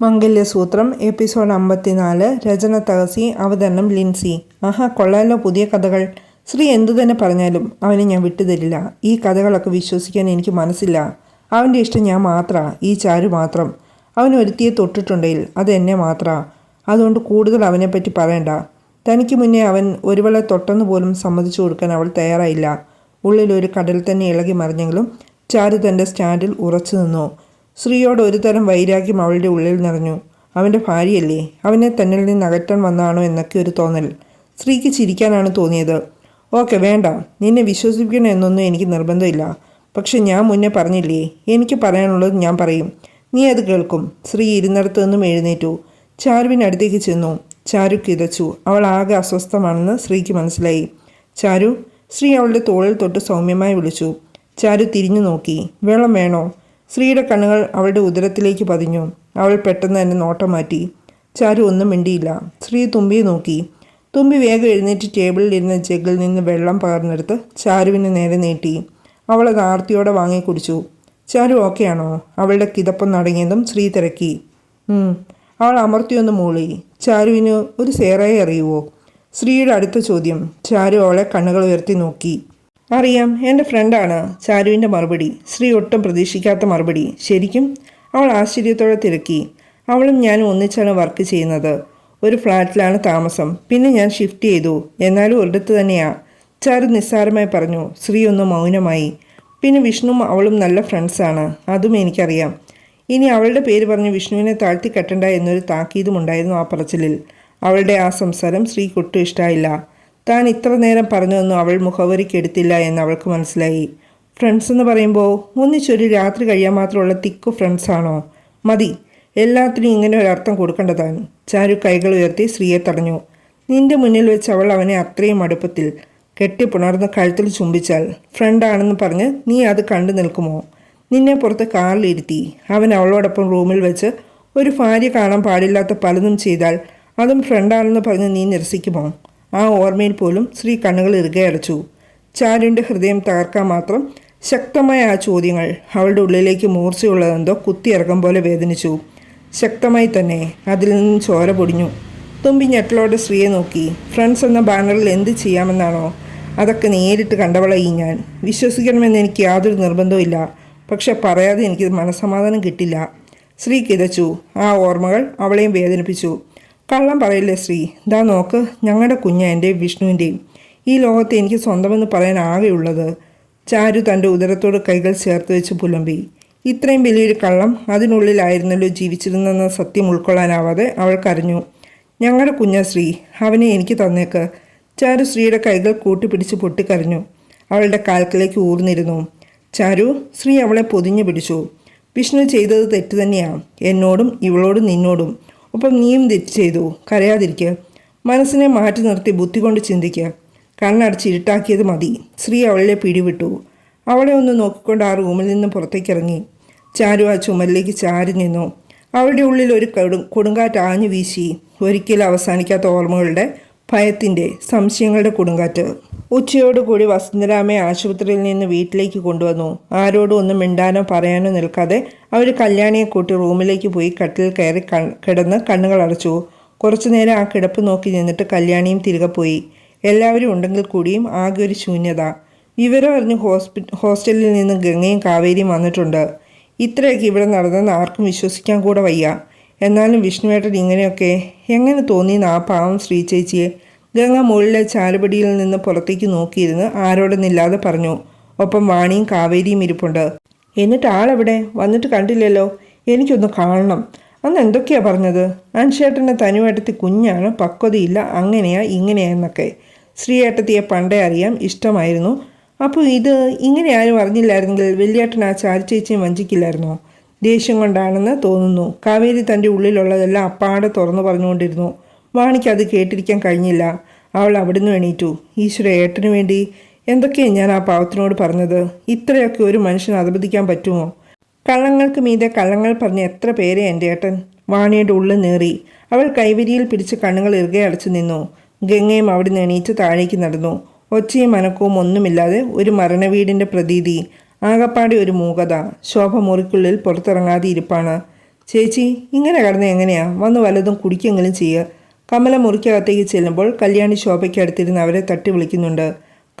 മംഗല്യസൂത്രം episode അമ്പത്തിനാല് രചന തഹസി അവതരണം ലിൻസി. ആഹാ കൊള്ളാലോ പുതിയ കഥകൾ. ശ്രീ എന്തു തന്നെ പറഞ്ഞാലും അവനെ ഞാൻ വിട്ടുതരില്ല. ഈ കഥകളൊക്കെ വിശ്വസിക്കാൻ എനിക്ക് മനസ്സില്ല. അവന്റെ ഇഷ്ടം ഞാൻ മാത്രാ ഈ ചാരു മാത്രം. അവൻ ഒരുത്തിയെ തൊട്ടിട്ടുണ്ടെങ്കിൽ അത് എന്നെ മാത്രാ. അതുകൊണ്ട് കൂടുതൽ അവനെപ്പറ്റി പറയണ്ട. തനിക്ക് മുന്നേ അവൻ ഒരുവളെ തൊട്ടെന്ന് പോലും സമ്മതിച്ചു കൊടുക്കാൻ അവൾ തയ്യാറായില്ല. ഉള്ളിൽ ഒരു കടൽ തന്നെ ഇളകി മറിഞ്ഞെങ്കിലും ചാരു തന്റെ സ്റ്റാൻഡിൽ ഉറച്ചു നിന്നു. ശ്രീയോട് ഒരു തരം വൈരാഗ്യം അവളുടെ ഉള്ളിൽ നിറഞ്ഞു. അവന്റെ ഭാര്യയല്ലേ? അവനെ തന്നിൽ നിന്ന് അകറ്റാൻ വന്നാണോ എന്നൊക്കെ ഒരു തോന്നൽ. സ്ത്രീക്ക് ചിരിക്കാനാണ് തോന്നിയത്. ഓക്കെ വേണ്ട. നിന്നെ വിശ്വസിപ്പിക്കണം എന്നൊന്നും എനിക്ക് നിർബന്ധമില്ല. പക്ഷെ ഞാൻ മുന്നേ പറഞ്ഞില്ലേ? എനിക്ക് പറയാനുള്ളത് ഞാൻ പറയും. നീ അത് കേൾക്കും. സ്ത്രീ ഇരുന്നിടത്ത് നിന്നും എഴുന്നേറ്റു. ചാരുവിനടുത്തേക്ക് ചെന്നു. ചാരു കിതച്ചു. അവൾ ആകെ അസ്വസ്ഥമാണെന്ന് സ്ത്രീക്ക് മനസ്സിലായി. ചാരു സ്ത്രീ അവളുടെ തോളിൽ തൊട്ട് സൗമ്യമായി വിളിച്ചു. ചാരു തിരിഞ്ഞു നോക്കി. വെള്ളം വേണോ? ശ്രീയുടെ കണ്ണുകൾ അവളുടെ ഉദരത്തിലേക്ക് പതിഞ്ഞു. അവൾ പെട്ടെന്ന് തന്നെ നോട്ടം മാറ്റി ചാരു ഒന്നും മിണ്ടിയില്ല. സ്ത്രീ തുമ്പിയെ നോക്കി. തുമ്പി വേഗം എഴുന്നേറ്റ് ടേബിളിൽ ഇരുന്ന ജഗ്ഗിൽ നിന്ന് വെള്ളം പകർന്നെടുത്ത് ചാരുവിന് നേരെ നീട്ടി. അവൾ അത് ആർത്തിയോടെ വാങ്ങി കുടിച്ചു. ചാരു ഓക്കെയാണോ അവളുടെ കിതപ്പം നടങ്ങിയതും ശ്രീ തിരക്കി. അവൾ അമർത്തിയൊന്ന് മൂളി. ചാരുവിന് ഒരു സേറായി അറിയുവോ? ശ്രീയുടെ അടുത്ത ചോദ്യം. ചാരു അവളെ കണ്ണുകൾ ഉയർത്തി നോക്കി. അറിയാം എന്റെ ഫ്രണ്ടാണ് ചാരുവിന്റെ മറുപടി. ശ്രീ ഒട്ടും പ്രതീക്ഷിക്കാത്ത മറുപടി. ശരിക്കും അവൾ ആശ്ചര്യത്തോടെ തിരക്കി. അവളും ഞാനും ഒന്നിച്ചാണ് വർക്ക് ചെയ്യുന്നത്. ഒരു ഫ്ലാറ്റിലാണ് താമസം. പിന്നെ ഞാൻ ഷിഫ്റ്റ് ചെയ്തു. എന്നാലും ഒരിടത്ത് തന്നെയാ. ചാരു നിസ്സാരമായി പറഞ്ഞു ശ്രീ ഒന്ന് മൗനമായി. പിന്നെ വിഷ്ണുവും അവളും നല്ല ഫ്രണ്ട്സാണ് അതും എനിക്കറിയാം. ഇനി അവളുടെ പേര് പറഞ്ഞ് വിഷ്ണുവിനെ താഴ്ത്തി കെട്ടണ്ട എന്നൊരു താക്കീതും ഉണ്ടായിരുന്നു ആ പറച്ചിലിൽ. അവളുടെ ആ സംസാരം ശ്രീ ഒട്ടും ഇഷ്ടമായില്ല താൻ ഇത്ര നേരം പറഞ്ഞതൊന്നും അവൾ മുഖവരിക്കെടുത്തില്ല എന്ന് അവൾക്ക് മനസ്സിലായി. ഫ്രണ്ട്സ് എന്ന് പറയുമ്പോൾ ഒന്നിച്ചൊരു രാത്രി കഴിയാൻ മാത്രമുള്ള തിക്കു ഫ്രണ്ട്സാണോ മതി. എല്ലാത്തിനും ഇങ്ങനെ ഒരു അർത്ഥം കൊടുക്കേണ്ടതാണ് ചാരു കൈകൾ ഉയർത്തി ശ്രീയെ തടഞ്ഞു. നിന്റെ മുന്നിൽ വെച്ച് അവൾ അവനെ അത്രയും അടുപ്പത്തിൽ കെട്ടിപ്പുണർന്ന് കഴുത്തിൽ ചുംബിച്ചാൽ ഫ്രണ്ടാണെന്ന് പറഞ്ഞ് നീ അത് കണ്ടു നിൽക്കുമോ? നിന്നെ പുറത്ത് കാറിലിരുത്തി അവൻ അവളോടൊപ്പം റൂമിൽ വെച്ച് ഒരു ഭാര്യ കാണാൻ പാടില്ലാത്ത പലതും ചെയ്താൽ അതും ഫ്രണ്ടാണെന്ന് പറഞ്ഞ് നീ നിരസിക്കുമോ? ആ ഓർമ്മയിൽ പോലും ശ്രീ കണ്ണുകൾ ഇറുകെ അടച്ചു. ചാരുവിന്റെ ഹൃദയം തകർക്കാൻ മാത്രം ശക്തമായ ആ ചോദ്യങ്ങൾ അവളുടെ ഉള്ളിലേക്ക് മൂർച്ചയുള്ളതെന്തോ കുത്തിയിറക്കം പോലെ വേദനിച്ചു. ശക്തമായി തന്നെ അതിൽ നിന്നും ചോര പൊടിഞ്ഞു. തുമ്പി ഞെട്ടലോടെ ശ്രീയെ നോക്കി. ഫ്രണ്ട്സ് എന്ന ബാനറിൽ എന്ത് ചെയ്യാമെന്നാണോ? അതൊക്കെ നേരിട്ട് കണ്ടവളായി ഞാൻ. വിശ്വസിക്കണമെന്ന് എനിക്ക് യാതൊരു നിർബന്ധവുമില്ല പക്ഷെ പറയാതെ എനിക്ക് മനസ്സമാധാനം കിട്ടില്ല. ശ്രീ കിതച്ചു. ആ ഓർമ്മകൾ അവളെയും വേദനിപ്പിച്ചു. കള്ളം പറയില്ലേ ശ്രീ? ഇതാ നോക്ക് ഞങ്ങളുടെ കുഞ്ഞ എന്റെയും വിഷ്ണുവിന്റെയും. ഈ ലോകത്തെ എനിക്ക് സ്വന്തമെന്ന് പറയാൻ ആകെയുള്ളത് ചാരു തന്റെ ഉദരത്തോട് കൈകൾ ചേർത്ത് വെച്ച് പുലമ്പി. ഇത്രയും വലിയൊരു കള്ളം അതിനുള്ളിലായിരുന്നല്ലോ ജീവിച്ചിരുന്നെന്ന സത്യം ഉൾക്കൊള്ളാനാവാതെ അവൾ കരഞ്ഞു. ഞങ്ങളുടെ കുഞ്ഞ ശ്രീ അവനെ എനിക്ക് തന്നേക്ക്. ചാരു ശ്രീയുടെ കൈകൾ കൂട്ടിപ്പിടിച്ച് പൊട്ടിക്കരഞ്ഞു. അവളുടെ കാൽക്കിലേക്ക് ഊർന്നിരുന്നു. ചാരു ശ്രീ അവളെ പൊതിഞ്ഞു പിടിച്ചു. വിഷ്ണു ചെയ്തത് തെറ്റ് തന്നെയാണ് എന്നോടും ഇവളോടും നിന്നോടും. ഒപ്പം നീയും ചെയ്തു. കരയാതിരിക്കുക മനസ്സിനെ മാറ്റി നിർത്തി ബുദ്ധി കൊണ്ട് ചിന്തിക്കുക കണ്ണടച്ച് ഇരുട്ടാക്കിയത് മതി. ശ്രീ അവളെ പിടിവിട്ടു. അവളെ ഒന്ന് നോക്കിക്കൊണ്ട് ആ റൂമിൽ നിന്ന് പുറത്തേക്കിറങ്ങി. ചാരു ആ ചുമലിലേക്ക് ചാരി നിന്നു. അവളുടെ ഉള്ളിൽ ഒരു കൊടു കൊടുങ്കാറ്റ് ആഞ്ഞു വീശി. ഒരിക്കലും അവസാനിക്കാത്ത ഓർമ്മകളുടെ ഭയത്തിന്റെ സംശയങ്ങളുടെ കൊടുങ്കാറ്റ്. ഉച്ചയോടുകൂടി വസുന്ധരാമയെ ആശുപത്രിയിൽ നിന്ന് വീട്ടിലേക്ക് കൊണ്ടുവന്നു. ആരോടും ഒന്നും മിണ്ടാനോ പറയാനോ നിൽക്കാതെ അവർ കല്യാണിയെ കൂട്ടി റൂമിലേക്ക് പോയി കട്ടിൽ കയറി കിടന്ന് കണ്ണുകൾ അടച്ചു. കുറച്ചു നേരം ആ കിടപ്പ് നോക്കി നിന്നിട്ട് കല്യാണിയും തിരികെ പോയി. എല്ലാവരും ഉണ്ടെങ്കിൽ കൂടിയും ആകെ ഒരു ശൂന്യത. വിവരം അറിഞ്ഞ് ഹോസ്റ്റലിൽ നിന്ന് ഗംഗയും കാവേരിയും വന്നിട്ടുണ്ട്. ഇത്രയൊക്കെ ഇവിടെ നടന്നെന്ന് ആർക്കും വിശ്വസിക്കാൻ കൂടെ വയ്യ. എന്നാലും വിഷ്ണുവേട്ടൻ ഇങ്ങനെയൊക്കെ എങ്ങനെ തോന്നിയെന്ന് ആ പാവം ശ്രീചേച്ചിയെ ഗംഗ മുകളിലെ ചാരുപടിയിൽ നിന്ന് പുറത്തേക്ക് നോക്കിയിരുന്ന് ആരോടൊന്നില്ലാതെ പറഞ്ഞു. ഒപ്പം വാണിയും കാവേരിയും ഇരിപ്പുണ്ട്. എന്നിട്ട് ആളെവിടെ? വന്നിട്ട് കണ്ടില്ലല്ലോ. എനിക്കൊന്ന് കാണണം. അന്ന് എന്തൊക്കെയാ പറഞ്ഞത്? അൻഷേട്ടന്റെ തനുവേട്ടത്തി കുഞ്ഞാണ് പക്വതയില്ല അങ്ങനെയാ ഇങ്ങനെയാ എന്നൊക്കെ ശ്രീയേട്ടത്തിയെ പണ്ടേ അറിയാം ഇഷ്ടമായിരുന്നു. അപ്പോൾ ഇത് ഇങ്ങനെ ആരും അറിഞ്ഞില്ലായിരുന്നെങ്കിൽ വലിയേട്ടൻ ആ ചാരി ചേച്ചിയും വഞ്ചിക്കില്ലായിരുന്നോ? ദേഷ്യം കൊണ്ടാണെന്ന് തോന്നുന്നു. കാവേരി തന്റെ ഉള്ളിലുള്ളതെല്ലാം അപ്പാടെ തുറന്നു പറഞ്ഞുകൊണ്ടിരുന്നു. വാണിക്ക് അത് കേട്ടിരിക്കാൻ കഴിഞ്ഞില്ല. അവൾ അവിടുന്ന് എണീറ്റു. ഈശ്വര ഏട്ടന് വേണ്ടി എന്തൊക്കെയാണ് ഞാൻ ആ പാവത്തിനോട് പറഞ്ഞത്? ഇത്രയൊക്കെ ഒരു മനുഷ്യന് അധപതിക്കാൻ പറ്റുമോ? കള്ളങ്ങൾക്ക് മീതെ കള്ളങ്ങൾ പറഞ്ഞ എത്ര പേരെ എന്റെ ഏട്ടൻ? വാണിയുടെ ഉള്ളിൽ നേറി. അവൾ കൈവരിയിൽ പിടിച്ച് കണ്ണുകൾ ഇറുകെ അടച്ചു നിന്നു. ഗംഗയും അവിടുന്ന് എണീറ്റ് താഴേക്ക് നടന്നു. ഒച്ചയും അനക്കവും ഒന്നുമില്ലാതെ ഒരു മരണവീടിന്റെ പ്രതീതി. ആകപ്പാടെ ഒരു മൂകത. ശോഭ മുറിക്കുള്ളിൽ പുറത്തിറങ്ങാതെ ഇരിപ്പാണ്. ചേച്ചി ഇങ്ങനെ കടന്ന് എങ്ങനെയാ? വന്ന് വല്ലതും കുടിക്കെങ്കിലും ചെയ്യുക കമല മുറിക്കകത്തേക്ക് ചെല്ലുമ്പോൾ കല്യാണി ശോഭയ്ക്ക് അടുത്തിരുന്ന് അവരെ തട്ടി വിളിക്കുന്നുണ്ട്.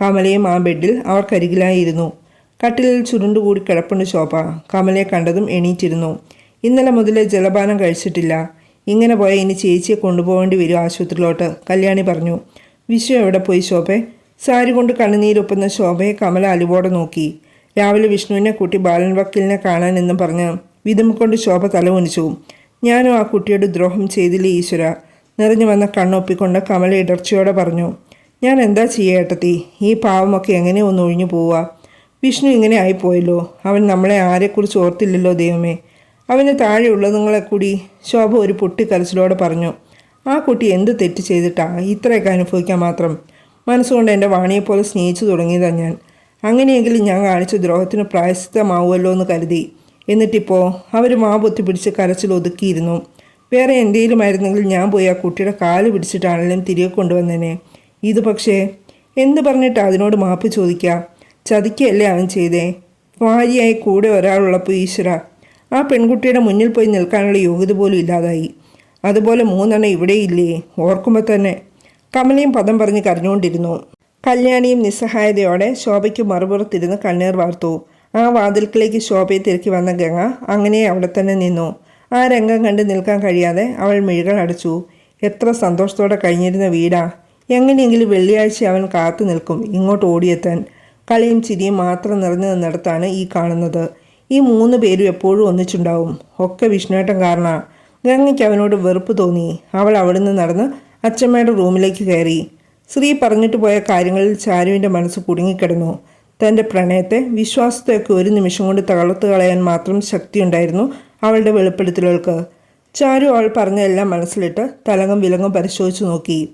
കമലയും ആ ബെഡിൽ അവർക്കരികിലായിരുന്നു. കട്ടിലിൽ ചുരുണ്ടുകൂടി കിടപ്പുണ്ട് ശോഭ. കമലയെ കണ്ടതും എണീറ്റിരുന്നു. ഇന്നലെ മുതൽ ജലപാനം കഴിച്ചിട്ടില്ല. ഇങ്ങനെ പോയ ഇനി ചേച്ചിയെ കൊണ്ടുപോകേണ്ടി വരും ആശുപത്രിയിലോട്ട് കല്യാണി പറഞ്ഞു. വിശ്വ എവിടെ പോയി ശോഭെ? സാരി കൊണ്ട് കണ്ണുനീരൊപ്പുന്ന ശോഭയെ കമല അലിവോടെ നോക്കി. രാവിലെ വിഷ്ണുവിനെ കൂട്ടി ബാലൻ വക്കീലിനെ കാണാൻ എന്നും പറഞ്ഞ് വിതുമ്പിക്കൊണ്ട് ശോഭ തലകുനിച്ചു ഞാനും ആ കുട്ടിയോട് ദ്രോഹം ചെയ്തില്ലേ ഈശ്വര? നിറഞ്ഞു വന്ന കണ്ണൊപ്പിക്കൊണ്ട് കമല ഇടർച്ചയോടെ പറഞ്ഞു. ഞാൻ എന്താ ചെയ്യുക ഏട്ടത്തി? ഈ പാവമൊക്കെ എങ്ങനെ ഒന്ന് ഒഴിഞ്ഞു പോവുക വിഷ്ണു ഇങ്ങനെ ആയിപ്പോയല്ലോ. അവൻ നമ്മളെ ആരെക്കുറിച്ച് ഓർത്തില്ലല്ലോ ദൈവമേ. അവന് താഴെയുള്ളതുങ്ങളെ കൂടി ശോഭ ഒരു പൊട്ടിക്കരച്ചിലോടെ പറഞ്ഞു. ആ കുട്ടി എന്ത് തെറ്റ് ചെയ്തിട്ടാ ഇത്രയൊക്കെ അനുഭവിക്കാൻ മാത്രം? മനസ്സുകൊണ്ട് എന്റെ വാണിയെപ്പോലെ സ്നേഹിച്ചു തുടങ്ങിയതാണ് ഞാൻ. അങ്ങനെയെങ്കിലും ഞാൻ കാണിച്ച ദ്രോഹത്തിന് പ്രായശ്ചിത്തമാവുമല്ലോ എന്ന് കരുതി. എന്നിട്ടിപ്പോൾ അവർ മാ പൊത്തി പിടിച്ച് കരച്ചിൽ ഒതുക്കിയിരുന്നു. വേറെ എന്തെങ്കിലും ആയിരുന്നെങ്കിൽ ഞാൻ പോയി ആ കുട്ടിയുടെ കാൽ പിടിച്ചിട്ടാണെങ്കിലും തിരികെ കൊണ്ടുവന്നേനെ. ഇത് പക്ഷേ എന്ത് പറഞ്ഞിട്ട് അതിനോട് മാപ്പ് ചോദിക്കുക ചതിക്കല്ലേ അവൻ ചെയ്തേ? ഭാര്യയായി കൂടെ ഒരാളുള്ളപ്പോൾ ഈശ്വര ആ പെൺകുട്ടിയുടെ മുന്നിൽ പോയി നിൽക്കാനുള്ള യോഗ്യത പോലും ഇല്ലാതായി. അതുപോലെ മൂന്നെണ്ണം ഇവിടെ ഇല്ലേ? ഓർക്കുമ്പോൾ തന്നെ കമലയും പദം പറഞ്ഞ് കരഞ്ഞുകൊണ്ടിരുന്നു. കല്യാണിയും നിസ്സഹായതയോടെ ശോഭയ്ക്ക് മറുപുറത്തിരുന്ന് കണ്ണീർ വാർത്തു. ആ വാതിൽക്കിലേക്ക് ശോഭയെ തിരക്കി വന്ന ഗംഗ അങ്ങനെ അവിടെ തന്നെ നിന്നു. ആ രംഗം കണ്ട് നിൽക്കാൻ കഴിയാതെ അവൾ മിഴികൾ അടച്ചു. എത്ര സന്തോഷത്തോടെ കഴിഞ്ഞിരുന്ന വീടാ. എങ്ങനെയെങ്കിലും വെള്ളിയാഴ്ച അവൻ കാത്തു നിൽക്കും. ഇങ്ങോട്ട് ഓടിയെത്താൻ കളിയും ചിരിയും മാത്രം നിറഞ്ഞു നിന്നിടത്താണ് ഈ കാണുന്നത്. ഈ മൂന്ന് പേരും എപ്പോഴും ഒന്നിച്ചുണ്ടാവും. ഒക്കെ വിഷ്ണുവേട്ടൻ കാരണ. ഗംഗയ്ക്ക് അവനോട് വെറുപ്പ് തോന്നി. അവൾ അവിടുന്ന് നടന്ന് അച്ഛമ്മയുടെ റൂമിലേക്ക് കയറി. ശ്രീ പറഞ്ഞിട്ട് പോയ കാര്യങ്ങളിൽ ചാരുവിന്റെ മനസ്സ് കുടുങ്ങിക്കിടന്നു. തന്റെ പ്രണയത്തെ വിശ്വാസത്തെയൊക്കെ ഒരു നിമിഷം കൊണ്ട് തകർത്ത് കളയാൻ മാത്രം ശക്തിയുണ്ടായിരുന്നു അവളുടെ വെളിപ്പെടുത്തലുകൾക്ക്. ചാരു അവൾ പറഞ്ഞതെല്ലാം മനസ്സിലിട്ട് തലങ്ങും വിലങ്ങും പരിശോധിച്ചു നോക്കി.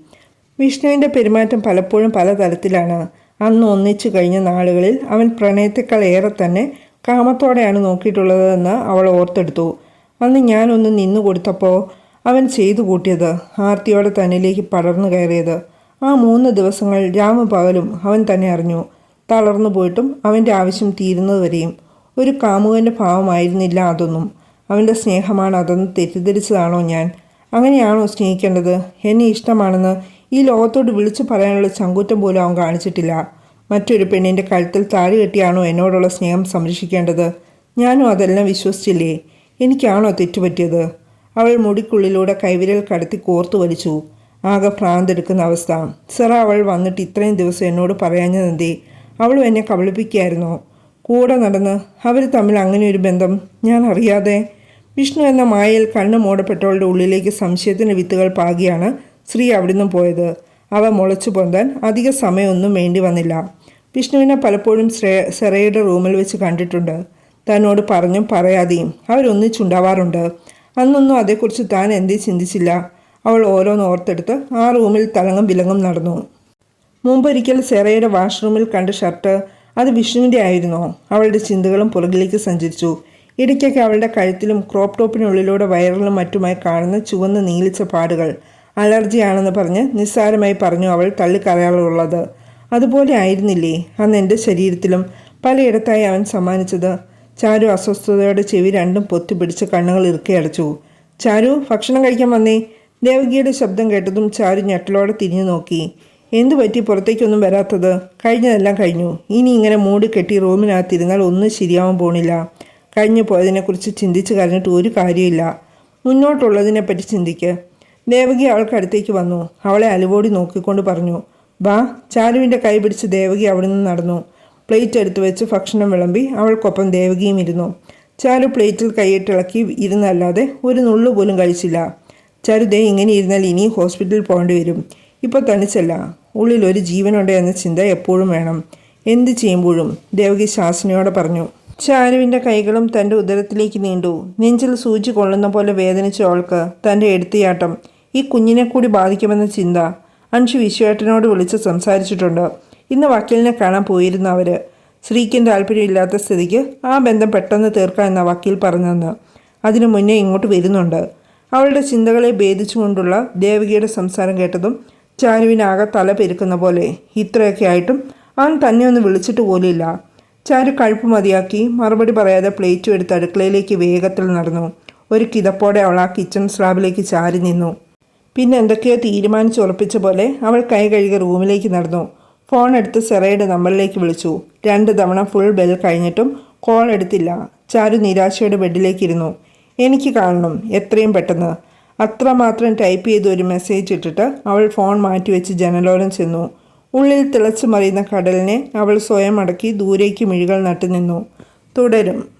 വിഷ്ണുവിന്റെ പെരുമാറ്റം പലപ്പോഴും പലതരത്തിലാണ്. അന്ന് ഒന്നിച്ചു കഴിഞ്ഞ നാളുകളിൽ അവൻ പ്രണയത്തെക്കാൾ ഏറെ തന്നെ കാമത്തോടെയാണ് നോക്കിയിട്ടുള്ളതെന്ന് അവൾ ഓർത്തെടുത്തു. അന്ന് ഞാനൊന്ന് നിന്നു കൊടുത്തപ്പോൾ അവൻ ചെയ്തു കൂട്ടിയത് ആർത്തിയോടെ തന്നിലേക്ക് പടർന്നു കയറിയത്. ആ മൂന്ന് ദിവസങ്ങൾ രാമ പകലും അവൻ തന്നെ അറിഞ്ഞു. തളർന്നു പോയിട്ടും അവന്റെ ആവശ്യം തീരുന്നതുവരെയും ഒരു കാമുകന്റെ ഭാവമായിരുന്നില്ല അതൊന്നും. അവന്റെ സ്നേഹമാണ് അതെന്ന് തെറ്റിദ്ധരിച്ചതാണോ ഞാൻ? അങ്ങനെയാണോ സ്നേഹിക്കേണ്ടത്? എന്നെ ഇഷ്ടമാണെന്ന് ഈ ലോകത്തോട് വിളിച്ചു പറയാനുള്ള ചങ്കൂറ്റം പോലും അവൻ കാണിച്ചിട്ടില്ല. മറ്റൊരു പെണ്ണിന്റെ കഴുത്തിൽ താഴെ കെട്ടിയാണോ എന്നോടുള്ള സ്നേഹം സംരക്ഷിക്കേണ്ടത്? ഞാനും അതെല്ലാം വിശ്വസിച്ചില്ലേ? എനിക്കാണോ തെറ്റുപറ്റിയത്? അവൾ മുടിക്കുള്ളിലൂടെ കൈവിരൽ കടത്തി കോർത്തു വലിച്ചു. ആകെ ഭ്രാന്തെടുക്കുന്ന അവസ്ഥ. സാർ അവൾ വന്നിട്ട് ഇത്രയും ദിവസം എന്നോട് പറയാഞ്ഞതെന്തേ? അവളും എന്നെ കബളിപ്പിക്കുകയായിരുന്നു? കൂടെ നടന്ന് അവർ തമ്മിൽ അങ്ങനെ ഒരു ബന്ധം ഞാൻ അറിയാതെ? വിഷ്ണു എന്ന മായയിൽ കണ്ണു മൂടപ്പെട്ടവളുടെ ഉള്ളിലേക്ക് സംശയത്തിന്റെ വിത്തുകൾ പാകിയാണ് ശ്രീ അവിടുന്ന് പോയത്. അവ മുളച്ചു പൊന്താൻ അധിക സമയമൊന്നും വേണ്ടി വന്നില്ല. വിഷ്ണുവിനെ പലപ്പോഴും ശ്രേ സെറയുടെ റൂമിൽ വെച്ച് കണ്ടിട്ടുണ്ട്. തന്നോട് പറഞ്ഞും പറയാതെയും അവരൊന്നിച്ചുണ്ടാവാറുണ്ട് അന്നൊന്നും അതേക്കുറിച്ച് താൻ എന്തേ ചിന്തിച്ചില്ല. അവൾ ഓരോന്ന് ഓർത്തെടുത്ത് ആ റൂമിൽ തലങ്ങും വിലങ്ങും നടന്നു. മുമ്പൊരിക്കൽ സെറയുടെ വാഷ്റൂമിൽ കണ്ട ഷർട്ട് അത് വിഷ്ണുവിന്റെ ആയിരുന്നു. അവളുടെ ചിന്തകളും പുറകിലേക്ക് സഞ്ചരിച്ചു. ഇടയ്ക്കൊക്കെ അവളുടെ കഴുത്തിലും ക്രോപ്പ് ടോപ്പിനുള്ളിലൂടെ വയറിലും മറ്റുമായി കാണുന്ന ചുവന്ന നീലിച്ച പാടുകൾ അലർജിയാണെന്ന് പറഞ്ഞ് നിസ്സാരമായി പറഞ്ഞു അവൾ തള്ളിക്കറയാറുള്ളത് അതുപോലെ ആയിരുന്നില്ലേ? അന്ന് എന്റെ ശരീരത്തിലും പലയിടത്തായി അവൻ സമ്മാനിച്ചത്. ചാരു അസ്വസ്ഥതയോടെ ചെവി രണ്ടും പൊത്തി പൊത്തിപ്പിടിച്ച് കണ്ണുകൾ ഇറുക്കി അടച്ചു. ചാരു ഭക്ഷണം കഴിക്കാൻ വന്നേ? ദേവകിയുടെ ശബ്ദം കേട്ടതും ചാരു ഞെട്ടലോടെ തിരിഞ്ഞു നോക്കി. എന്തു പറ്റി? പുറത്തേക്കൊന്നും വരാത്തത്? കഴിഞ്ഞതെല്ലാം കഴിഞ്ഞു. ഇനി ഇങ്ങനെ മൂടി കെട്ടി റൂമിനകത്തിരുന്നാൽ ഒന്നും ശരിയാവാൻ പോണില്ല. കഴിഞ്ഞു പോയതിനെക്കുറിച്ച് ചിന്തിച്ച് കരഞ്ഞിട്ട് ഒരു കാര്യമില്ല മുന്നോട്ടുള്ളതിനെപ്പറ്റി ചിന്തിക്ക്. ദേവകി അവൾക്കടുത്തേക്ക് വന്നു. അവളെ അലുവോടി നോക്കിക്കൊണ്ട് പറഞ്ഞു വാ. ചാരുവിന്റെ കൈ പിടിച്ച് ദേവകി അവിടെ നിന്ന് നടന്നു. പ്ലേറ്റ് എടുത്തു വെച്ച് ഭക്ഷണം വിളമ്പി അവൾക്കൊപ്പം ദേവകിയും ഇരുന്നു. ചാരു പ്ലേറ്റിൽ കൈയിട്ടിളക്കി ഇരുന്നല്ലാതെ ഒരു നുള്ളു പോലും കഴിച്ചില്ല. ചാരു ദേ ഇങ്ങനെ ഇരുന്നാൽ ഇനി ഹോസ്പിറ്റലിൽ പോകേണ്ടി വരും. ഇപ്പോൾ തനിച്ചല്ല. ഉള്ളിൽ ഒരു ജീവനുണ്ട് എന്ന ചിന്ത എപ്പോഴും വേണം. എന്ത് ചെയ്യുമ്പോഴും? ദേവകി ശാസനയോടെ പറഞ്ഞു. ചാരുവിന്റെ കൈകളും തന്റെ ഉദരത്തിലേക്ക് നീണ്ടു. നെഞ്ചിൽ സൂചി കൊള്ളുന്ന പോലെ വേദനിച്ച അവൾക്ക് തന്റെ എടുത്തിയാട്ടം. ഈ കുഞ്ഞിനെ കൂടി ബാധിക്കുമെന്ന ചിന്ത അൻഷു വിശ്വേട്ടനോട് വിളിച്ച് സംസാരിച്ചിട്ടുണ്ട്. ഇന്ന് വക്കീലിനെ കാണാൻ പോയിരുന്നു അവർ സ്ത്രീക്കും താല്പര്യമില്ലാത്ത സ്ഥിതിക്ക് ആ ബന്ധം പെട്ടെന്ന് തീർക്കാമെന്ന വക്കീൽ പറഞ്ഞെന്ന് അതിനു മുന്നേ ഇങ്ങോട്ട് വരുന്നുണ്ട്. അവളുടെ ചിന്തകളെ ഭേദിച്ചുകൊണ്ടുള്ള ദേവകിയുടെ സംസാരം കേട്ടതും ചാരുവിനാകെ തല പെരുക്കുന്ന പോലെ ഇത്രയൊക്കെ ആയിട്ടും അവൻ തന്നെ ഒന്ന് വിളിച്ചിട്ട് പോലില്ല ചാരു കഴുപ്പ് മതിയാക്കി മറുപടി പറയാതെ പ്ലേറ്റും എടുത്ത് അടുക്കളയിലേക്ക് വേഗത്തിൽ നടന്നു. ഒരു കിതപ്പോടെ അവൾ ആ കിച്ചൺ സ്ലാബിലേക്ക് ചാരി നിന്നു. പിന്നെ എന്തൊക്കെയോ തീരുമാനിച്ച് ഉറപ്പിച്ച പോലെ അവൾ കൈ കഴുകി റൂമിലേക്ക് നടന്നു. ഫോൺ എടുത്ത് സെറയുടെ നമ്പറിലേക്ക് വിളിച്ചു. രണ്ട് തവണ ഫുൾ ബെൽ കഴിഞ്ഞിട്ടും കോൾ എടുത്തില്ല. ചാരു നിരാശയുടെ ബെഡിലേക്ക് ഇരുന്നു. എനിക്ക് കാണണം. എത്രയും പെട്ടെന്ന്. അത്രമാത്രം ടൈപ്പ് ചെയ്ത് ഒരു മെസ്സേജ് ഇട്ടിട്ട് അവൾ ഫോൺ മാറ്റിവെച്ച് ജനലോരം ചെന്നു. ഉള്ളിൽ തിളച്ചു മറിയുന്ന കടലിനെ അവൾ സ്വയം അടക്കി ദൂരേക്ക് മിഴികൾ നട്ടു നിന്നു. തുടരും.